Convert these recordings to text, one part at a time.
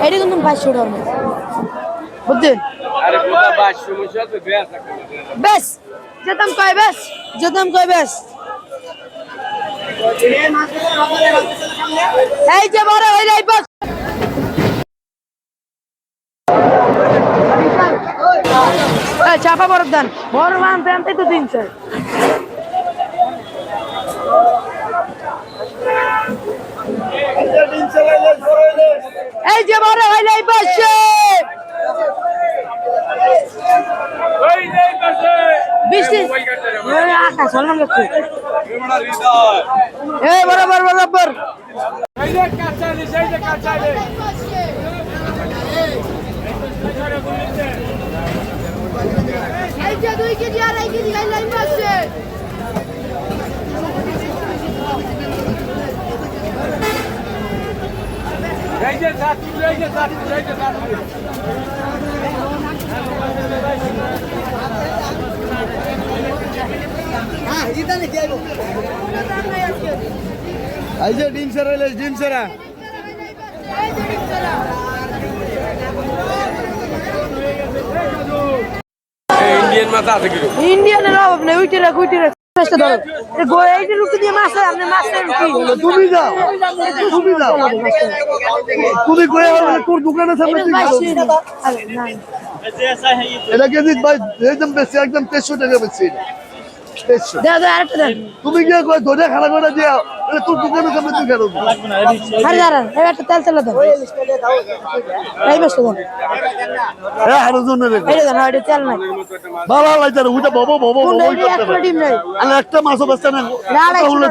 এটা কিন্তু পাঁচশো টাকা তো বেশ, যেতাম কয় বেশ, যেতাম কয় বেশ। এই যে বড় হইলে বস। চাপা বরফ দেন। বড় মান দেন তো তিনশো এই যে বড় ওই নেই পাশে। বরাবর বরাবর। দুই কেজি আড়াই কেজি এই লাইন আছে এই যে ডিম সেরা ডিম সেরা ইন্ডিয়ান মাথা আছে ইন্ডিয়ানের অভাব নেই উইটে রাখ তুমি যাও। তুমি যাও। তুমি তোর দোকানের সামনে তুই যাও। আরে, না, এটা কেজি ভাই একদম বেশি একদম তেইশশো টাকা বেশি তুমি গিয়ে কয়ে ধরে খানা করে দিয়া এটা তোর দোকানের সামনে তুই গেল আরে দাঁড়ান এই একটা তেল তেল দেন এই বেশটা দেন হ্যাঁ আরও জন্য রেখো এইটা দেন এটা তেল নাই। বাবা লাইটার উঠে বাবা বাবা বাবা এই এক প্লেট ডিম নাই। আর একটা মাছও বেচতে না না, হলে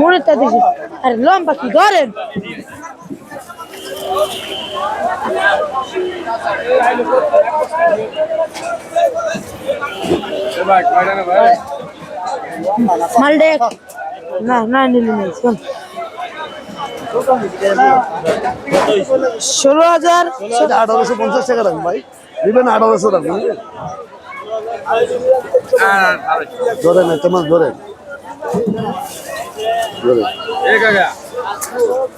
মনে তা দিছি আরে লম্বা কি ধরেন? মালডে না না নিলি নেই শোন ষোলো হাজার সেটা আঠারোশো পঞ্চাশ টাকা রাখুন ভাই। দিবেন আঠারোশো রাখুন ধরে না তোমার ধরে ধরে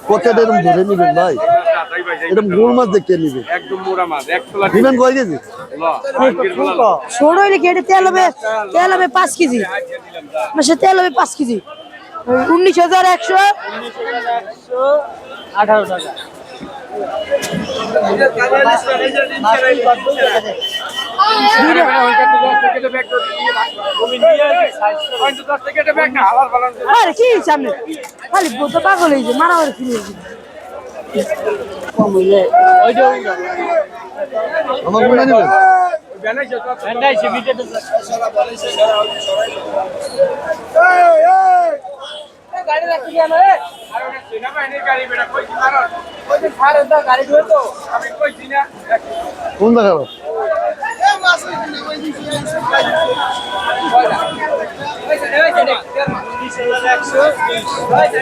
কতটা ধরে নিবেন ভাই। মাছ একদম মোরা মাছ এক তোলা কয় কেজি? ল আজকের বলা ষোলো হইলে কি এটা তেল হবে তেল হবে পাঁচ কেজি। সে তেল হবে পাঁচ কেজি। ওই উনিশ হাজার একশো আরে কি সামনে? খালি পাগল হয়েছে মারামারি ফিরে হয়েছে আমার কোনটা নিবেন কোন দেখাবো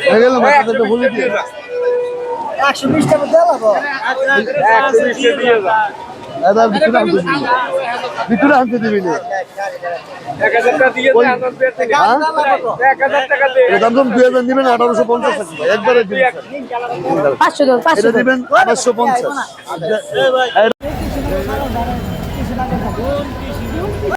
হয়ে গেল মাছটা বলে দিয়ে এবার ভিতরে আনতে দিবি। ভিতরে আনতে দিবি না। হ্যাঁ? নিবেন আঠারোশো পঞ্চাশ একবারে পাঁচশো পাঁচশো এটা দিবেন পাঁচশো পঞ্চাশ।